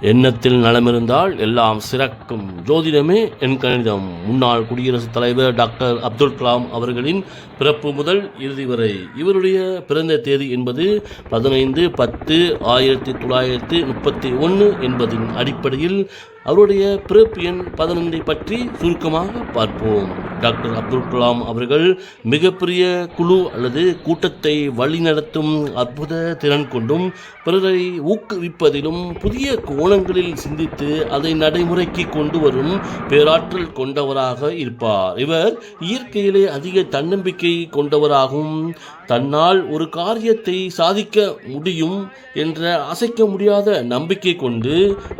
எண்ணத்தில் நலமிருந்தால் எல்லாம் சிறக்கும். ஜோதிடமே என் கணிதம். முன்னாள் குடியரசுத் தலைவர் டாக்டர் அப்துல் கலாம் அவர்களின் பிறப்பு முதல் இறுதி வரை. இவருடைய பிறந்த தேதி என்பது பதினைந்து பத்து ஆயிரத்தி தொள்ளாயிரத்தி முப்பத்தி ஒன்று என்பதின் அடிப்படையில் அவருடைய பிறப்பு எண் பதினைந்தை பற்றி சுருக்கமாக பார்ப்போம். டாக்டர் அப்துல் கலாம் அவர்கள் மிகப்பெரிய குழு அல்லது கூட்டத்தை வழிநடத்தும் அற்புத திறன் கொண்டும் பிறரை ஊக்குவிப்பதிலும் புதிய கோணங்களில் சிந்தித்து அதை நடைமுறைக்கு கொண்டு வரும் பேராற்றல் கொண்டவராக இருப்பார். இவர் இயற்கையிலே அதிக தன்னம்பிக்கை கொண்டவராகவும் தன்னால் ஒரு காரியத்தை சாதிக்க முடியும் என்ற அசைக்க முடியாத நம்பிக்கை கொண்டு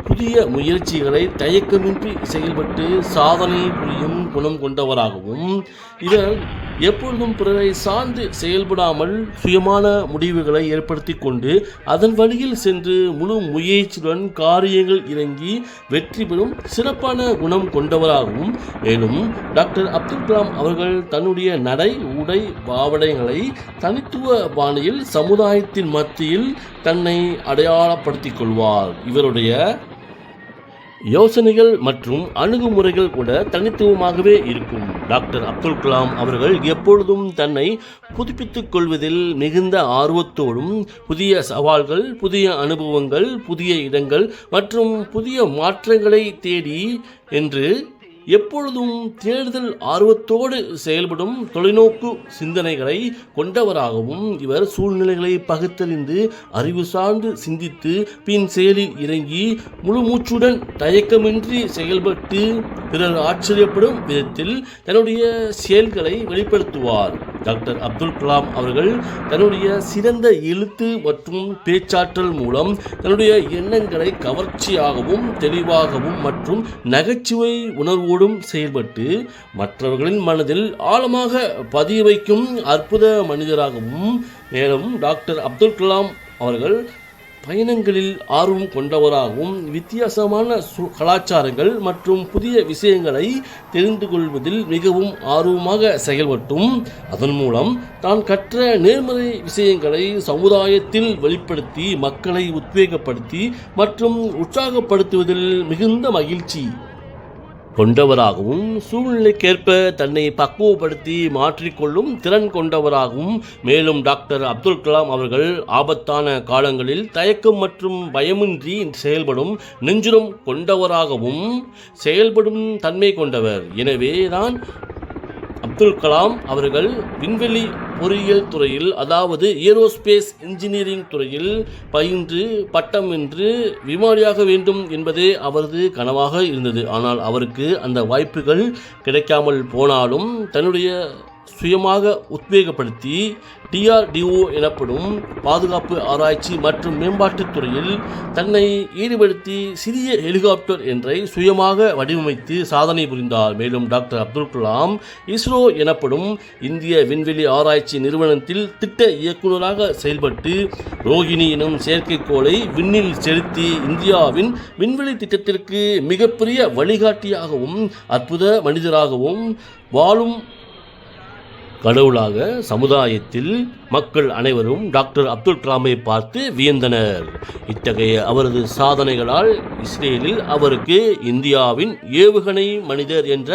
புதிய முயற்சிகளை தயக்கமின்றி செயல்பட்டு சாதனை புரியும் குணம் கொண்டவராகும் கொண்டவராகவும் இதன் எப்பொழுதும் பிறரை சார்ந்து செயல்படாமல் சுயமான முடிவுகளை ஏற்படுத்தி கொண்டு அதன் வழியில் சென்று முழு முயற்சியுடன் காரியங்கள் இறங்கி வெற்றி பெறும் சிறப்பான குணம் கொண்டவராகவும் மேலும் டாக்டர் அப்துல் கலாம் அவர்கள் தன்னுடைய நடை உடை பாவனைகளை தனித்துவ பாணியில் சமுதாயத்தின் மத்தியில் தன்னை அடையாளப்படுத்திக் கொள்வார். இவருடைய யோசனைகள் மற்றும் அணுகுமுறைகள் கூட தனித்துவமாகவே இருக்கும். டாக்டர் அப்துல் கலாம் அவர்கள் எப்பொழுதும் தன்னை புதுப்பித்துக் கொள்வதில் மிகுந்த ஆர்வத்தோடும் புதிய சவால்கள் புதிய அனுபவங்கள் புதிய இடங்கள் மற்றும் புதிய மாற்றங்களை தேடி என்று எப்பொழுதும் தேடுதல் ஆர்வத்தோடு செயல்படும் தொலைநோக்கு சிந்தனைகளை கொண்டவராகவும் இவர் சூழ்நிலைகளை பகுத்தறிந்து அறிவு சார்ந்து சிந்தித்து பின் செயலில் இறங்கி முழு மூச்சுடன் தயக்கமின்றி செயல்பட்டு பிறர் ஆச்சரியப்படும் விதத்தில் தன்னுடைய செயல்களை வெளிப்படுத்துவார். டாக்டர் அப்துல் கலாம் அவர்கள் தன்னுடைய சிறந்த எழுத்து மற்றும் பேச்சாற்றல் மூலம் தன்னுடைய எண்ணங்களை கவர்ச்சியாகவும் தெளிவாகவும் மற்றும் நகைச்சுவை உணர்வோடும் செயல்பட்டு மற்றவர்களின் மனதில் ஆழமாக பதிய வைக்கும் அற்புத மனிதராகவும் மேலும் டாக்டர் அப்துல் கலாம் அவர்கள் பயணங்களில் ஆர்வம் கொண்டவராகவும் வித்தியாசமான சு கலாச்சாரங்கள் மற்றும் புதிய விஷயங்களை தெரிந்து கொள்வதில் மிகவும் ஆர்வமாக செயல்பட்டும். அதன் மூலம் தான் கற்ற நேர்மறை விஷயங்களை சமுதாயத்தில் வெளிப்படுத்தி மக்களை உத்வேகப்படுத்தி மற்றும் உற்சாகப்படுத்துவதில் மிகுந்த மகிழ்ச்சி. கொண்டவராகவும் சூழ்நிலைக்கேற்ப தன்னை பக்குவப்படுத்தி மாற்றிக்கொள்ளும் திறன் கொண்டவராகவும் மேலும் டாக்டர் அப்துல் கலாம் அவர்கள் ஆபத்தான காலங்களில் தயக்கம் மற்றும் பயமின்றி செயல்படும் நெஞ்சுரம் கொண்டவராகவும் செயல்படும் தன்மை கொண்டவர். எனவே தான் அப்துல் கலாம் அவர்கள் விண்வெளி பொறியியல் துறையில் அதாவது ஏரோஸ்பேஸ் இன்ஜினியரிங் துறையில் பயின்று பட்டம் வென்று விமானியாக வேண்டும் என்பதே அவரது கனவாக இருந்தது. ஆனால் அவருக்கு அந்த வாய்ப்புகள் கிடைக்காமல் போனாலும் தன்னுடைய சுயமாக உத்வேகப்படுத்தி டிஆர்டிஓ எனப்படும் பாதுகாப்பு ஆராய்ச்சி மற்றும் மேம்பாட்டுத் துறையில் தன்னை ஈடுபடுத்தி சிறிய ஹெலிகாப்டர் என்றை சுயமாக வடிவமைத்து சாதனை புரிந்தார். மேலும் டாக்டர் அப்துல் கலாம் இஸ்ரோ எனப்படும் இந்திய விண்வெளி ஆராய்ச்சி நிறுவனத்தில் திட்ட இயக்குநராக செயல்பட்டு ரோஹிணி எனும் செயற்கைக்கோளை விண்ணில் செலுத்தி இந்தியாவின் விண்வெளி திட்டத்திற்கு மிகப்பெரிய வழிகாட்டியாகவும் அற்புத மனிதராகவும் வாழும் கடவுளாக சமுதாயத்தில் மக்கள் அனைவரும் டாக்டர் அப்துல் கலாமை பார்த்து வியந்தனர். இத்தகைய அவரது சாதனைகளால் இஸ்ரேலில் அவருக்கு இந்தியாவின் ஏவுகணை மனிதர் என்ற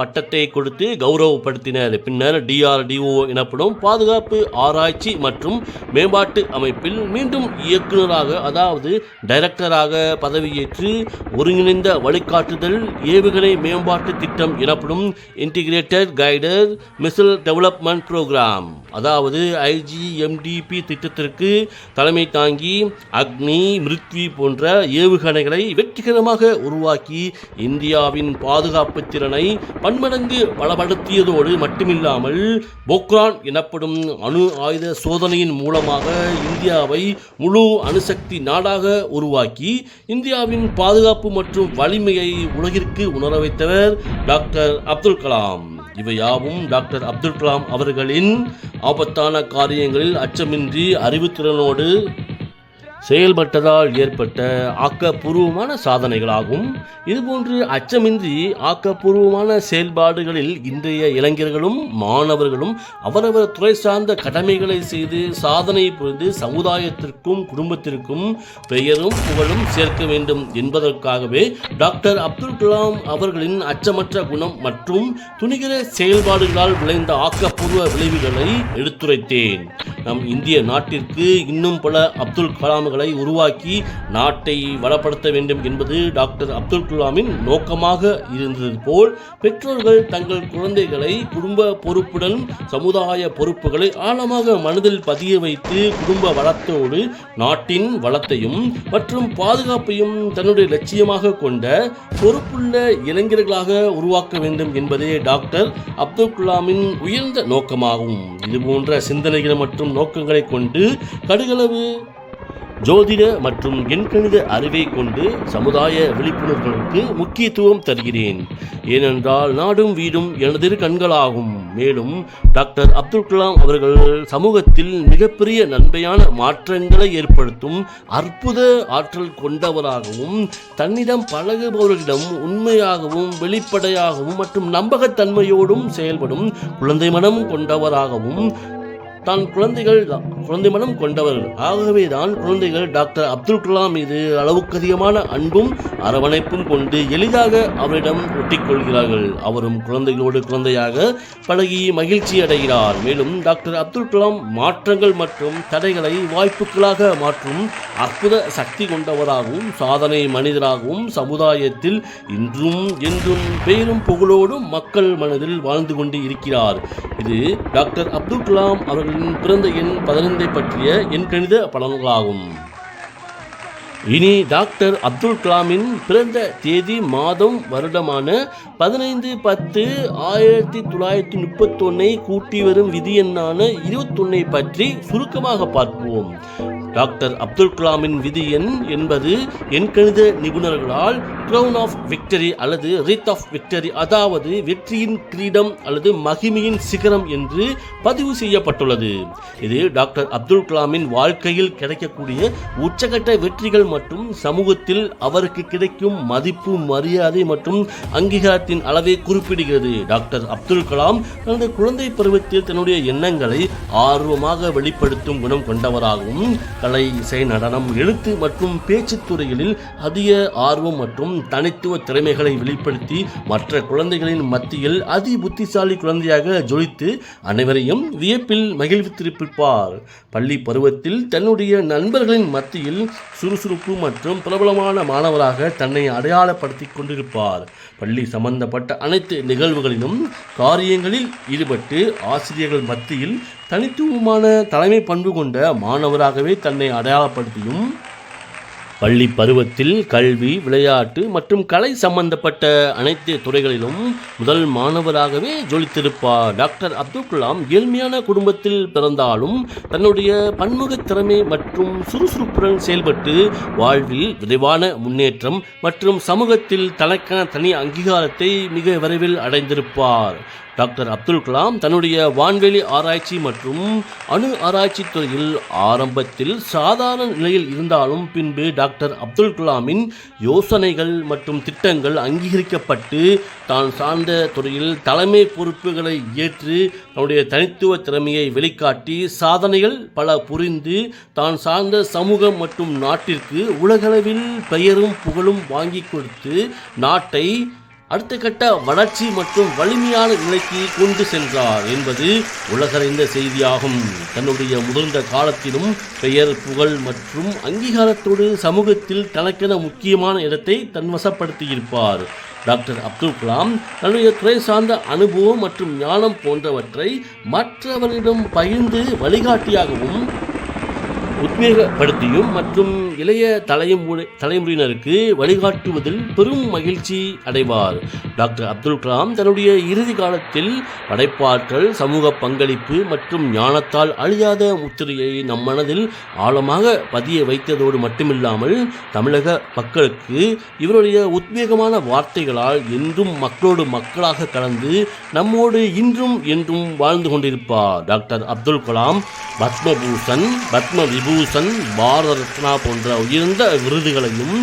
பட்டத்தை கொடுத்து கௌரவப்படுத்தினர். பின்னர் டிஆர்டிஓ எனப்படும் பாதுகாப்பு ஆராய்ச்சி மற்றும் மேம்பாட்டு அமைப்பில் மீண்டும் இயக்குநராக அதாவது டைரக்டராக பதவியேற்று ஒருங்கிணைந்த வழிகாட்டுதல் ஏவுகணை மேம்பாட்டு திட்டம் எனப்படும் integrated guided missile development program அதாவது ஐஜிஎம்டிபி திட்டத்திற்கு தலைமை தாங்கி அக்னி மிருத்வி போன்ற ஏவுகணைகளை வெற்றிகரமாக உருவாக்கி இந்தியாவின் பாதுகாப்பு திறனை பன்மடங்கு பலப்படுத்தியதோடு மட்டுமில்லாமல் போக்ரான் எனப்படும் அணு ஆயுத சோதனையின் மூலமாக இந்தியாவை முழு அணுசக்தி நாடாக உருவாக்கி இந்தியாவின் பாதுகாப்பு மற்றும் வலிமையை உலகிற்கு உணர வைத்தவர் டாக்டர் அப்துல் கலாம். இவையாவும் டாக்டர் அப்துல் கலாம் அவர்களின் ஆபத்தான காரியங்களில் அச்சமின்றி அறிவுத்திறனோடு செயல்பட்டதால் ஏற்பட்ட ஆக்கப்பூர்வமான சாதனைகளாகும். இதுபோன்று அச்சமின்றி ஆக்கப்பூர்வமான செயல்பாடுகளில் இன்றைய இளைஞர்களும் மாணவர்களும் அவரவர் துறை சார்ந்த கடமைகளை செய்து சாதனை புரிந்து சமுதாயத்திற்கும் குடும்பத்திற்கும் பெயரும் புகழும் சேர்க்க வேண்டும் என்பதற்காகவே டாக்டர் அப்துல் கலாம் அவர்களின் அச்சமற்ற குணம் மற்றும் துணிகர செயல்பாடுகளால் விளைந்த ஆக்கப்பூர்வ விளைவுகளை எடுத்துரைத்தேன். நம் இந்திய நாட்டிற்கு இன்னும் பல அப்துல் கலாம்களை உருவாக்கி நாட்டை வளப்படுத்த வேண்டும் என்பது டாக்டர் அப்துல் கலாமின் நோக்கமாக இருந்தது போல் பெற்றோர்கள் தங்கள் குழந்தைகளை குடும்ப பொறுப்புடன் சமுதாய பொறுப்புகளை ஆழமாக மனதில் பதிய வைத்து குடும்ப வளத்தோடு நாட்டின் வளத்தையும் மற்றும் பாதுகாப்பையும் தன்னுடைய லட்சியமாக கொண்ட பொறுப்புள்ள இளைஞர்களாக உருவாக்க வேண்டும் என்பதே டாக்டர் அப்துல் கலாமின் உயர்ந்த நோக்கமாகும். இதுபோன்ற சிந்தனைகள் மற்றும் நோக்கங்களை கொண்டு கடுகளவு ஜோதிட மற்றும் எண்கணித அறிவை கொண்டு சமுதாய விழிப்புணர்வுகளுக்கு முக்கியத்துவம் தருகிறேன். ஏனென்றால் நாடும் வீடும் எனதிரு கண்களாகும். மேலும் டாக்டர் அப்துல் கலாம் அவர்கள் சமூகத்தில் மிகப்பெரிய நன்மையான மாற்றங்களை ஏற்படுத்தும் அற்புத ஆற்றல் கொண்டவராகவும் தன்னிடம் பழகுபவர்களிடம் உண்மையாகவும் வெளிப்படையாகவும் மற்றும் நம்பகத்தன்மையோடும் செயல்படும் குழந்தை மனம் கொண்டவராகவும் தான் குழந்தைகள் குழந்தை மனம் கொண்டவர்கள். ஆகவே தான் குழந்தைகள் டாக்டர் அப்துல் கலாம் மீது அளவுக்கு அதிகமான அன்பும் அரவணைப்பும் கொண்டு எளிதாக அவரிடம் ஒட்டிக்கொள்கிறார்கள் அவரும் குழந்தைகளோடு குழந்தையாக பழகி மகிழ்ச்சி அடைகிறார். மேலும் டாக்டர் அப்துல் கலாம் மாற்றங்கள் மற்றும் தடைகளை வாய்ப்புகளாக மாற்றும் அற்புத சக்தி கொண்டவராகவும் சாதனை மனிதராகவும் சமுதாயத்தில் இன்றும் என்றும் பெயரும் புகழோடும் மக்கள் மனதில் வாழ்ந்து கொண்டு இருக்கிறார். இது டாக்டர் அப்துல் கலாம் அவர்கள் பிறந்த எண் பதினைந்தை பற்றிய எண் கணித பலன்களாகும் இனி டாக்டர் அப்துல் கலாமின் பிறந்த தேதி மாதம் வருடமான பதினைந்து பத்து ஆயிரத்தி தொள்ளாயிரத்தி முப்பத்தொன்னை கூட்டி வரும் விதி எண்ணான இருபத்தொன்னை பற்றி சுருக்கமாக பார்ப்போம். டாக்டர் அப்துல் கலாமின் விதி எண் என்பது எண்கணித நிபுணர்களால் க்ரௌன் ஆஃப் விக்டரி அல்லது ரித் ஆஃப் விக்டரி அதாவது வெற்றியின் கிரீடம் அல்லது மகிமையின் சிகரம் என்று பதிவு செய்யப்பட்டுள்ளது. இது டாக்டர் அப்துல் கலாமின் வாழ்க்கையில் கிடைக்கக்கூடிய உச்சகட்ட வெற்றிகள் மற்றும் சமூகத்தில் அவருக்கு கிடைக்கும் மதிப்பு மரியாதை மற்றும் அங்கீகாரத்தின் அளவை குறிப்பிடுகிறது. டாக்டர் அப்துல் கலாம் தனது குழந்தை பருவத்தில் தன்னுடைய எண்ணங்களை ஆர்வமாக வெளிப்படுத்தும் குணம் கொண்டவராகவும் கலை இசை நடனம் எழுத்து மற்றும் பேச்சுத்துறைகளில் அதிக ஆர்வம் மற்றும் தனித்துவ திறமைகளை வெளிப்படுத்தி மற்ற குழந்தைகளின் மத்தியில் அதி புத்திசாலி குழந்தையாக ஜொலித்து அனைவரையும் வியப்பில் மகிழ்வித்திருப்பார் பள்ளி பருவத்தில் தன்னுடைய நண்பர்களின் மத்தியில் சுறுசுறுப்பு மற்றும் பிரபலமான மாணவராக தன்னை அடையாளப்படுத்திக் கொண்டிருப்பார். பள்ளி சம்பந்தப்பட்ட அனைத்து நிகழ்வுகளிலும் காரியங்களில் ஈடுபட்டு ஆசிரியர்கள் மத்தியில் தனித்துவமான தலைமை பண்பு கொண்ட மாணவராகவே தன் தன்னை அடையாளப்படுத்தியும் பள்ளி பருவத்தில் கல்வி விளையாட்டு மற்றும் கலை சம்பந்தப்பட்ட அனைத்து துறைகளிலும் முதல் மாணவராகவே ஜொலித்திருப்பார். டாக்டர் அப்துல் கலாம் ஏழ்மையான குடும்பத்தில் பிறந்தாலும் தன்னுடைய பன்முக திறமை மற்றும் சுறுசுறுப்புடன் செயல்பட்டு வாழ்வில் விரைவான முன்னேற்றம் மற்றும் சமூகத்தில் தனக்கான தனி அங்கீகாரத்தை மிக விரைவில் அடைந்திருப்பார். டாக்டர் அப்துல் கலாம் தன்னுடைய வான்வெளி ஆராய்ச்சி மற்றும் அணு ஆராய்ச்சி துறையில் ஆரம்பத்தில் சாதாரண நிலையில் இருந்தாலும் பின்பு டாக்டர் அப்துல் கலாமின் யோசனைகள் மற்றும் திட்டங்கள் அங்கீகரிக்கப்பட்டு தான் சார்ந்த துறையில் தலைமை பொறுப்புகளை ஏற்று தன்னுடைய தனித்துவ திறமையை வெளிக்காட்டி சாதனைகள் பல புரிந்து தான் சார்ந்த சமூகம் மற்றும் நாட்டிற்கு உலகளவில் பெயரும் புகழும் வாங்கி கொடுத்து நாட்டை அடுத்த கட்ட வளர்ச்சி மற்றும் வலிமையான நிலைக்கு கொண்டு சென்றார் என்பது உலகறிந்த செய்தியாகும். தன்னுடைய முதிர்ந்த காலத்திலும் பெயர் புகழ் மற்றும் அங்கீகாரத்தோடு சமூகத்தில் தனக்கென முக்கியமான இடத்தை தன்வசப்படுத்தியிருப்பார். டாக்டர் அப்துல் கலாம் தன்னுடைய துறை சார்ந்த அனுபவம் மற்றும் ஞானம் போன்றவற்றை மற்றவரிடம் பகிர்ந்து வழிகாட்டியாகவும் உத்வேகப்படுத்தியும் மற்றும் இளைய தலைமுறை தலைமுறையினருக்கு வழிகாட்டுவதில் பெரும் மகிழ்ச்சி அடைவார். டாக்டர் அப்துல் கலாம் தன்னுடைய இறுதி காலத்தில் படைப்பாற்றல் சமூக பங்களிப்பு மற்றும் ஞானத்தால் அழியாத முத்திரையை நம் மனதில் ஆழமாக பதிய வைத்ததோடு மட்டுமில்லாமல் தமிழக மக்களுக்கு இவருடைய உத்வேகமான வார்த்தைகளால் என்றும் மக்களோடு மக்களாக கலந்து நம்மோடு இன்றும் என்றும் வாழ்ந்து கொண்டிருப்பார். டாக்டர் அப்துல் கலாம் பத்மபூஷன் பத்ம விபூ விபூஷன் பாரத ரத்னா போன்ற உயர்ந்த விருதுகளையும்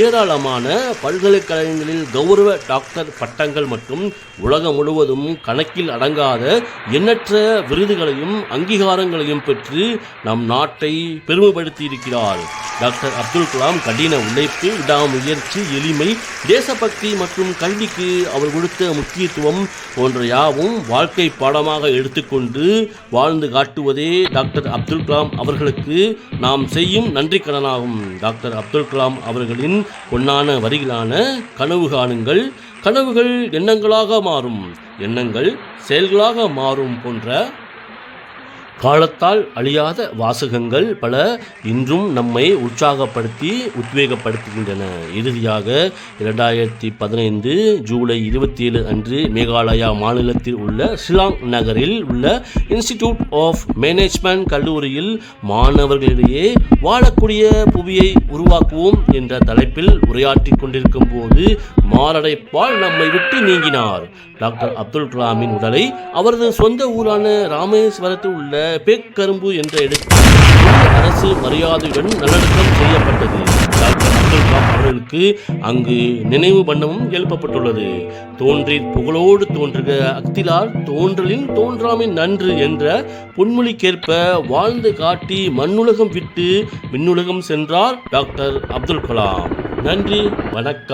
ஏராளமான பல்கலைக்கழகங்களில் கௌரவ டாக்டர் பட்டங்கள் மற்றும் உலகம் முழுவதும் கணக்கில் அடங்காத எண்ணற்ற விருதுகளையும் அங்கீகாரங்களையும் பெற்று நம் நாட்டை பெருமைப்படுத்தி இருக்கிறார் டாக்டர் அப்துல் கலாம் கடின உழைப்பு விடாமுயற்சி எளிமை தேசபக்தி மற்றும் கல்விக்கு அவர் கொடுத்த முக்கியத்துவம் போன்ற யாவும் வாழ்க்கை பாடமாக எடுத்துக்கொண்டு வாழ்ந்து காட்டுவதே டாக்டர் அப்துல் கலாம் அவர்களுக்கு நாம் செய்யும் நன்றி கடனாகும். டாக்டர் அப்துல் கலாம் அவர்களின் பொன்னான வரிகளான கனவு காணுங்கள். கனவுகள் எண்ணங்களாக மாறும். எண்ணங்கள் செயல்களாக மாறும் போன்ற காலத்தால் அழியாத வாசகங்கள் பல இன்றும் நம்மை உற்சாகப்படுத்தி உத்வேகப்படுத்துகின்றன. இறுதியாக இரண்டாயிரத்தி பதினைந்து ஜூலை இருபத்தி ஏழு அன்று மேகாலயா மாநிலத்தில் உள்ள ஷிலாங் நகரில் உள்ள இன்ஸ்டிடியூட் ஆஃப் மேனேஜ்மெண்ட் கல்லூரியில் மாணவர்களிடையே வாழக்கூடிய புவியை உருவாக்குவோம் என்ற தலைப்பில் உரையாற்றி கொண்டிருக்கும் போது மாரடைப்பால் நம்மை விட்டு நீங்கினார். டாக்டர் அப்துல் கலாமின் உடலை அவரது சொந்த ஊரான ராமேஸ்வரத்தில் உள்ள பேக்கரும்பு என்ற இடத்தில் அரசு மரியாதையுடன் நல்லடக்கம் செய்யப்பட்டது. டாக்டர் அப்துல் கலாம் அவர்களுக்கு அங்கு நினைவு பண்ணவும் எழுப்பப்பட்டுள்ளது. தோன்றி புகழோடு தோன்றுக அக்திலார் தோன்றலின் தோன்றாமின் நன்று என்ற பொன்மொழிக்கேற்ப வாழ்ந்து காட்டி மண்ணுலகம் விட்டு விண்ணுலகம் சென்றார் டாக்டர் அப்துல் கலாம். நன்றி வணக்கம்.